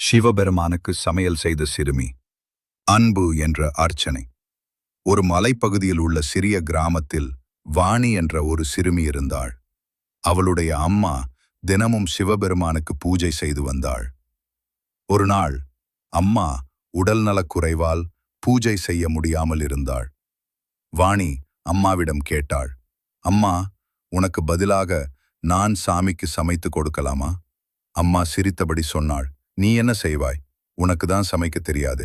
சிவபெருமானுக்கு சமையல் செய்த சிறுமி. அன்பு என்ற அர்ச்சனை. ஒரு மலைப்பகுதியில் உள்ள சிறிய கிராமத்தில் வாணி என்ற ஒரு சிறுமி இருந்தாள். அவளுடைய அம்மா தினமும் சிவபெருமானுக்கு பூஜை செய்து வந்தாள். ஒரு நாள் அம்மா உடல்நலக் குறைவால் பூஜை செய்ய முடியாமல் இருந்தாள். வாணி அம்மாவிடம் கேட்டாள் அம்மா உனக்கு பதிலாக நான் சாமிக்கு சமைத்து கொடுக்கலாமா? அம்மா சிரித்தபடி சொன்னாள் நீ என்ன செய்வாய்? உனக்கு தான் சமைக்க தெரியாது.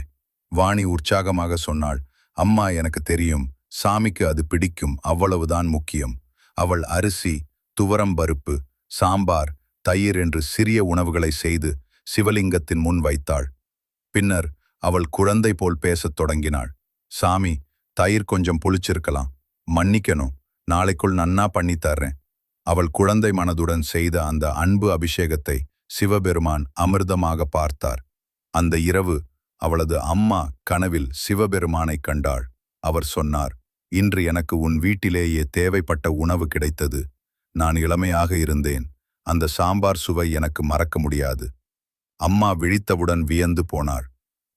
வாணி உற்சாகமாக சொன்னாள். அம்மா எனக்கு தெரியும். சாமிக்கு அது பிடிக்கும். அவ்வளவுதான் முக்கியம். அவள் அரிசி துவரம் பருப்பு சாம்பார் தயிர் என்று சிறிய உணவுகளை செய்து சிவலிங்கத்தின் முன் வைத்தாள். பின்னர் அவள் குழந்தை போல் பேசத் தொடங்கினாள். சாமி தயிர் கொஞ்சம் புளிச்சிருக்கலாம். மன்னிக்கணும். நாளைக்குள் நன்னா பண்ணித்தர்றேன் அவள் குழந்தை மனதுடன் செய்த அந்த அன்பு அபிஷேகத்தை சிவபெருமான் அமிர்தமாக பார்த்தார். அந்த இரவு அவளது அம்மா கனவில் சிவபெருமானைக் கண்டாள். அவர் சொன்னார் இன்று எனக்கு உன் வீட்டிலேயே தேவைப்பட்ட உணவு கிடைத்தது. நான் இளமையாக இருந்தேன். அந்த சாம்பார் சுவை எனக்கு மறக்க முடியாது. அம்மா விழித்தவுடன் வியந்து போனாள்.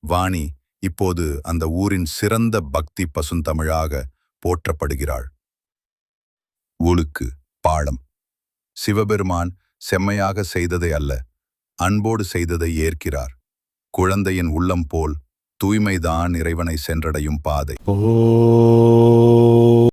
வாணி இப்போது அந்த ஊரின் சிறந்த பக்தி பசுந்தமிழாக போற்றப்படுகிறாள். ஒழுக்கு பாடம். சிவபெருமான் செம்மையாக செய்ததை அல்ல அன்போடு செய்ததை ஏற்கிறார். குழந்தையின் உள்ளம் போல் தூய்மைதான் இறைவனை சென்றடையும் பாதை. ஓ